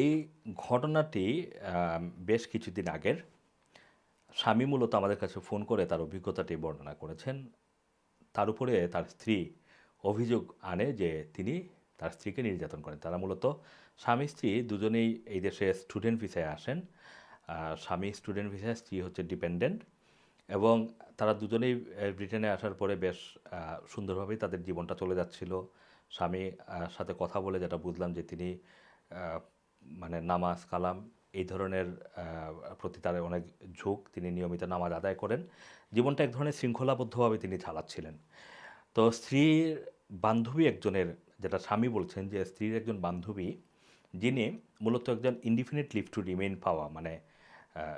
এই ঘটনাটি বেশ কিছুদিন আগের। স্বামী মূলত আমাদের কাছে ফোন করে তার অভিজ্ঞতাটি বর্ণনা করেছেন। তার উপরে তার স্ত্রী অভিযোগ আনে যে তিনি তার স্ত্রীকে নির্যাতন করেন। তারা মূলত স্বামী, স্ত্রী দুজনেই এই দেশে স্টুডেন্ট ভিসায় আসেন। স্বামী, স্টুডেন্ট ভিসায়, স্ত্রী হচ্ছে ডিপেন্ডেন্ট এবং তারা দুজনেই ব্রিটেনে আসার পরে বেশ সুন্দরভাবেই তাদের জীবনটা চলে যাচ্ছিল। স্বামী সাথে কথা বলে যেটা বুঝলাম যে তিনি মানে নামাজ, কালাম এই ধরনের প্রতি তার অনেক ঝোঁক তিনি নিয়মিত নামাজ আদায় করেন। জীবনটা এক ধরনের শৃঙ্খলাবদ্ধভাবে তিনি চালাচ্ছিলেন। তো স্ত্রীর বান্ধবী একজনের, যেটা স্বামী বলছেন যে স্ত্রীর একজন বান্ধবী, যিনি মূলত একজন ইনডিফিনিট লিভ টু রিমেইন পাওয়া মানে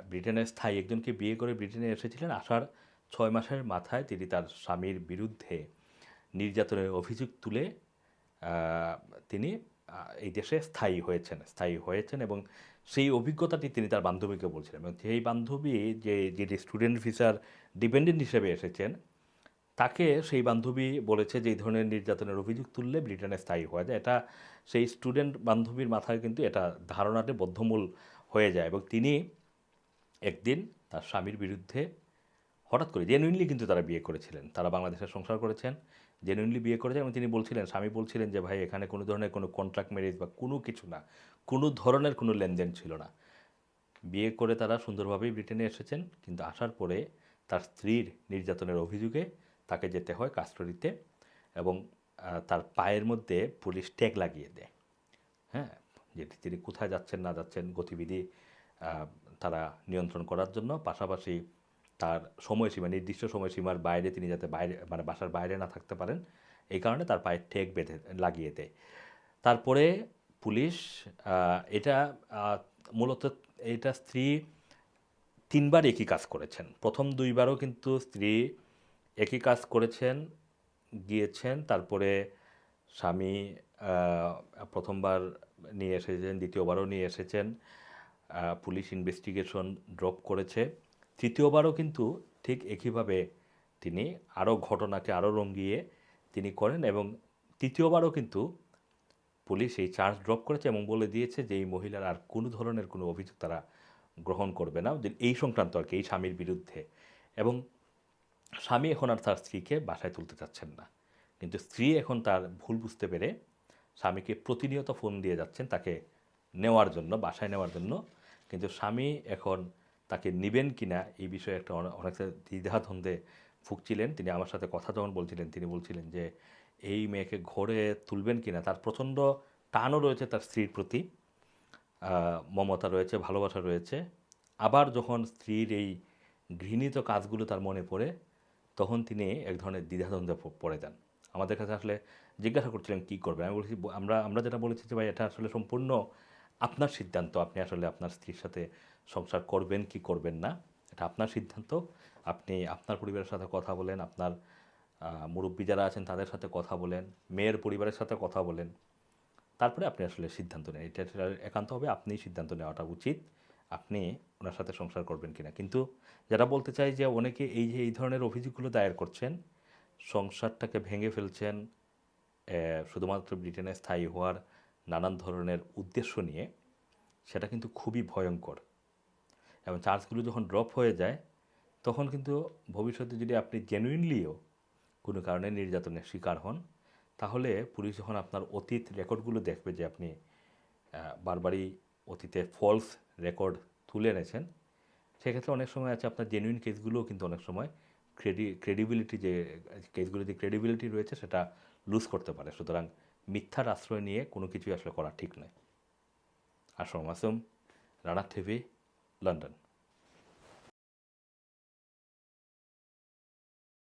ব্রিটেনের স্থায়ী একজনকে বিয়ে করে ব্রিটেনে এসেছিলেন। আসার ছয় মাসের মাথায় তিনি তার স্বামীর বিরুদ্ধে নির্যাতনের অভিযোগ তুলে তিনি এই দেশে স্থায়ী হয়েছেন স্থায়ী হয়েছেন এবং সেই অভিজ্ঞতাটি তিনি তার বান্ধবীকে বলছিলেন এবং সেই বান্ধবী যে যেটি স্টুডেন্ট ভিসার ডিপেন্ডেন্ট হিসেবে এসেছেন, তাকে সেই বান্ধবী বলেছে যে, এই ধরনের নির্যাতনের অভিযোগ তুললে ব্রিটেনে স্থায়ী হয়ে যায়। এটা সেই স্টুডেন্ট বান্ধবীর মাথায় কিন্তু এটা ধারণাটি বদ্ধমূল হয়ে যায় এবং তিনি একদিন তার স্বামীর বিরুদ্ধে হঠাৎ করে জেনুইনলি কিন্তু তারা বিয়ে করেছিলেন। তারা বাংলাদেশে সংসার করেছেন জেনুইনলি বিয়ে করেছেন এবং তিনি বলছিলেন, স্বামী বলছিলেন যে, ভাই, এখানে কোনো ধরনের কোনো কন্ট্রাক্ট ম্যারেজ বা কোনো কিছু না, কোনো ধরনের কোনো লেনদেন ছিল না। বিয়ে করে তারা সুন্দরভাবেই ব্রিটেনে এসেছেন, কিন্তু আসার পরে তার স্ত্রীর নির্যাতনের অভিযোগে তাকে যেতে হয় কাস্টডিতে এবং তার পায়ের মধ্যে পুলিশ ট্যাগ লাগিয়ে দেয়। হ্যাঁ যে তিনি কোথায় যাচ্ছেন, না যাচ্ছেন, গতিবিধি তারা নিয়ন্ত্রণ করার জন্য। পাশাপাশি তার সময়সীমা, নির্দিষ্ট সময়সীমার বাইরে তিনি যাতে বাইরে মানে বাসার বাইরে না থাকতে পারেন, এই কারণে তার পায়ে ঠেক বেঁধে, লাগিয়ে দেয়। তারপরে পুলিশ এটা মূলত এটা স্ত্রী তিনবার একই কাজ করেছেন। প্রথম দুইবারও কিন্তু স্ত্রী একই কাজ করেছেন, গিয়েছেন, তারপরে স্বামী প্রথমবার নিয়ে এসেছেন, দ্বিতীয়বারও নিয়ে এসেছেন পুলিশ ইনভেস্টিগেশন ড্রপ করেছে। তৃতীয়বারও কিন্তু ঠিক একইভাবে তিনি আরও ঘটনাকে আরও রঙ্গিয়ে তিনি করেন এবং তৃতীয়বারও কিন্তু পুলিশ এই চার্জ ড্রপ করেছে এবং বলে দিয়েছে যে এই মহিলার আর কোনো ধরনের কোনো অভিযোগ তারা গ্রহণ করবে না। এই সংক্রান্ত আর কি, এই স্বামীর বিরুদ্ধে। এবং স্বামী এখন আর তার স্ত্রীকে বাসায় তুলতে চাচ্ছেন না। কিন্তু স্ত্রী এখন তার ভুল বুঝতে পেরে স্বামীকে প্রতিনিয়ত ফোন দিয়ে যাচ্ছেন তাকে নেওয়ার জন্য, বাসায় নেওয়ার জন্য। কিন্তু স্বামী এখন তাকে নিবেন কিনা এই বিষয়ে একটা অনে- অনেকটা দ্বিধাদ্বন্দ্বে ভুগছিলেন। তিনি আমার সাথে কথা যখন বলছিলেন, তিনি বলছিলেন যে, এই মেয়েকে ঘরে তুলবেন কি না? তার প্রচণ্ড টানও রয়েছে তার স্ত্রীর প্রতি। মমতা রয়েছে, ভালোবাসা রয়েছে। আবার যখন স্ত্রীর এই ঘৃণিত কাজগুলো তার মনে পড়ে, তখন তিনি এক ধরনের দ্বিধাদ্বন্দ্বে পড়ে যান। আমাদের কাছে আসলে জিজ্ঞাসা করছিলেন, কী করবেন? আমি বলেছি, আমরা আমরা যেটা বলেছি যে ভাই, এটা আসলে সম্পূর্ণ আপনার সিদ্ধান্ত, আপনি আসলে আপনার স্ত্রীর সাথে সংসার করবেন কি করবেন না, এটা আপনার সিদ্ধান্ত। আপনি আপনার পরিবারের সাথে কথা বলেন, আপনার মুরব্বী যারা আছেন তাদের সাথে কথা বলেন, মেয়ের পরিবারের সাথে কথা বলেন। তারপরে আপনি আসলে সিদ্ধান্ত নেন, এটা একান্ত হবে আপনিই সিদ্ধান্ত নেওয়াটা উচিত, আপনি ওনার সাথে সংসার করবেন কিনা। কিন্তু যেটা বলতে চাই যে অনেকে এই যে, এই ধরনের অভিযোগগুলো দায়ের করছেন, সংসারটাকে ভেঙে ফেলছেন শুধুমাত্র ব্রিটেনে স্থায়ী হওয়ার নানান ধরনের উদ্দেশ্য নিয়ে, সেটা কিন্তু খুবই ভয়ঙ্কর। এবং চার্জগুলো যখন ড্রপ হয়ে যায়, তখন কিন্তু ভবিষ্যতে যদি আপনি জেনুইনলিও কোনো কারণে নির্যাতনের শিকার হন, তাহলে পুলিশ যখন আপনার অতীত রেকর্ডগুলো দেখবে যে আপনি বারবারই অতীতে ফলস রেকর্ড তুলে এনেছেন, সেক্ষেত্রে অনেক সময় আছে আপনার জেনুইন কেসগুলোও কিন্তু অনেক সময় ক্রেডি ক্রেডিবিলিটি যে কেসগুলোতে ক্রেডিবিলিটি রয়েছে, সেটা লুজ করতে পারে। সুতরাং মিথ্যার আশ্রয় নিয়ে কোনো কিছুই আসলে করা ঠিক নয়। Assam Masum Rana TV London.